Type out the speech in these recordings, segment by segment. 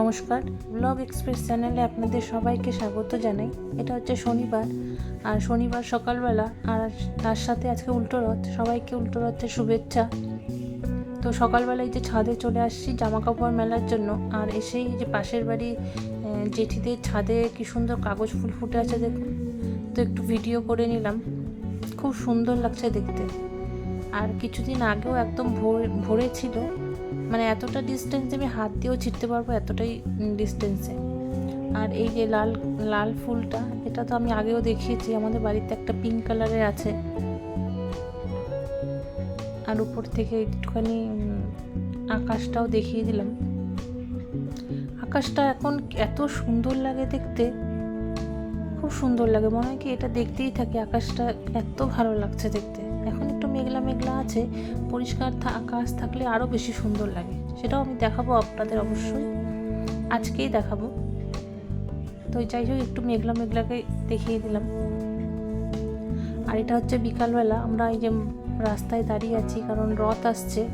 নমস্কার। Blog express চ্যানেলে আপনাদের সবাইকে স্বাগত জানাই। এটা হচ্ছে শনিবার, আর শনিবার সকালবেলা, আর তার সাথে আজকে উল্টো রথ। সবাইকে উল্টো রথের শুভেচ্ছা। তো সকালবেলায় যে ছাদে চলে আসছি জামা কাপড় মেলার জন্য, আর এসেই যে পাশের বাড়ি জেঠিদের ছাদে কি সুন্দর কাগজ ফুল ফুটে আছে দেখুন। তো একটু ভিডিও করে নিলাম। খুব সুন্দর লাগছে দেখতে। আর কিছুদিন আগেও একদম ভোর, ভরে ছিল মানে এতটা ডিস্টেন্সে আমি হাত দিয়েও ছিটতে পারব, এতটাই ডিস্টেন্সে আর এই যে লাল লাল ফুলটা, এটা তো আমি আগেও দেখিয়েছি, আমাদের বাড়িতে একটা পিঙ্ক কালারের আছে। আর উপর থেকে একটুখানি আকাশটাও দেখিয়ে দিলাম। আকাশটা এখন এত সুন্দর লাগে দেখতে। সুন্দর লাগে। মনে হয় কি এটা দেখতেই থাকি। আকাশটা এত ভালো লাগছে দেখতে। এখন একটু মেঘলা মেঘলা আছে। পরিষ্কার আকাশ থাকলে আরও বেশি সুন্দর লাগে। সেটাও আমি দেখাবো আপনাদের অবশ্যই। আজকেই দেখাবো। তো যাই হোক, একটু মেঘলা মেঘলাকে দেখিয়ে দিলাম। আর এটা হচ্ছে বিকালবেলা। আমরা এই যে রাস্তায় দাঁড়িয়ে আছি, কারণ রথ আসছে।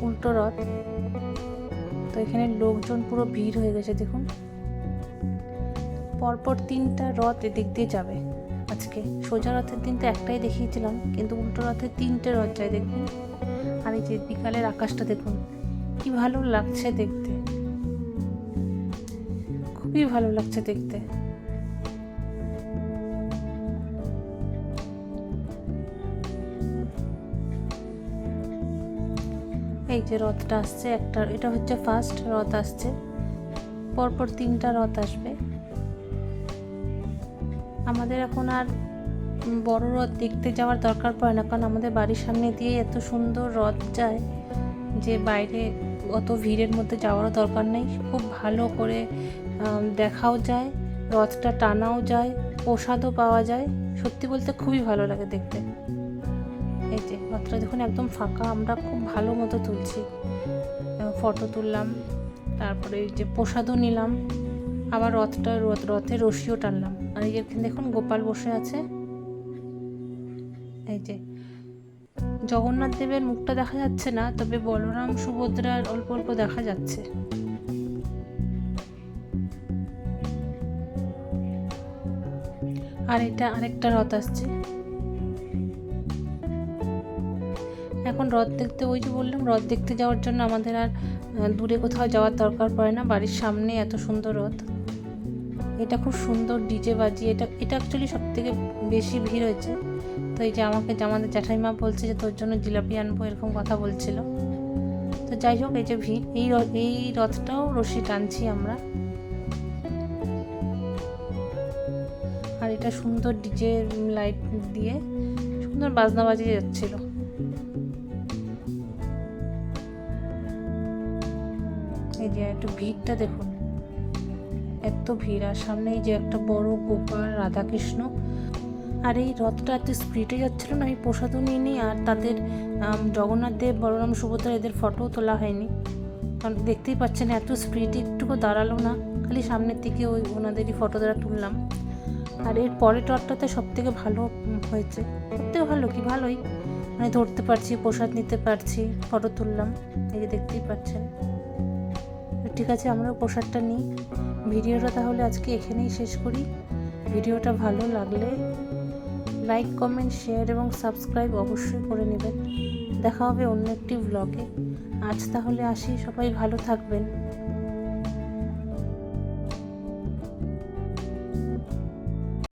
উল্টো রথ। তো এখানে লোকজন পুরো ভিড় হয়ে গেছে, দেখুন। পরপর তিনটা রথ এদিক দিয়ে যাবে। আজকে সোজা রথের দিন তো একটাই দেখিয়েছিলাম, কিন্তু উল্টো রথের তিনটে রথ যায় দেখুন আর এই যে বিকালের আকাশটা দেখুন, কি ভালো লাগছে দেখতে। খুবই ভালো লাগছে দেখতে। এই যে রথটা আসছে, একটা, এটা হচ্ছে ফার্স্ট রথ আসছে। পরপর তিনটা রথ আসবে। আমাদের এখন আর বড় রথ দেখতে যাওয়ার দরকার পড়ে না, কারণ আমাদের বাড়ির সামনে দিয়ে এত সুন্দর রথ যায় যে বাইরে অত ভিড়ের মধ্যে যাওয়ারও দরকার নেই। খুব ভালো করে দেখাও যায়, রথটা টানাও যায়, প্রসাদও পাওয়া যায়। সত্যি বলতে খুবই ভালো লাগে দেখতে। এই যে রথটা দেখুন একদম ফাঁকা, আমরা খুব ভালো মতো তুলছি। ফটো তুললাম, তারপরে যে প্রসাদও নিলাম। আবার রথটা, রথ রথে রশিও টানলাম। আর এই যে দেখুন, গোপাল বসে আছে। এই যে, জগন্নাথ দেবের মুখটা দেখা যাচ্ছে না, তবে বলরাম সুভদ্রার অল্প অল্প দেখা যাচ্ছে। আর এটা আরেকটা রথ আসছে। এখন রথ দেখতে, ওই যে বললাম, রথ দেখতে যাওয়ার জন্য আমাদের আর দূরে কোথাও যাওয়ার দরকার পড়ে না। বাড়ির সামনে এত সুন্দর রথ। এটা খুব সুন্দর ডিজে বাজিয়ে, এটা এটা অ্যাকচুয়ালি সব থেকে বেশি ভিড় হয়েছে। তো এই যে আমাকে আমাদের জ্যাঠাইমা বলছে যে তোর জন্য জিলাপি আনব, এরকম কথা বলছিল। তো যাই হোক, এই যে ভিড়, এই এই রথটাও রশি টানছি আমরা। আর এটা সুন্দর ডিজে লাইট দিয়ে সুন্দর বাজনা বাজিয়ে যাচ্ছিল। এই যে একটু ভিড়টা দেখুন। এত ভিড়, আর সামনে এই যে একটা বড় গোপাল রাধাকৃষ্ণ। আর এই রথটা এত স্পিডে যাচ্ছিল না, আমি প্রসাদও নিয়ে নিই আর তাদের জগন্নাথ দেব, বলরাম সুভদ্রা এদের ফটোও তোলা হয়নি। কারণ দেখতেই পাচ্ছেন এত স্পিডে একটুকু দাঁড়াল না, খালি সামনের দিকে ওই ওনাদেরই ফটো দ্বারা তুললাম। আর এর পরের রথটাতে সব থেকে ভালো হয়েছে থেকে ভালো কি ভালোই মানে ধরতে পারছি, প্রসাদ নিতে পারছি ফটো তুললাম, এই যে দেখতেই পাচ্ছেন। ঠিক আছে, আমরাও প্রসাদটা নিই। ভিডিওটা তাহলে আজকে এখানেই শেষ করি। ভিডিওটা ভালো লাগলে লাইক, কমেন্ট, শেয়ার এবং সাবস্ক্রাইব অবশ্যই করে নেবেন। দেখা হবে অন্য একটি ব্লগে আজ তাহলে আসি, সবাই ভালো থাকবেন।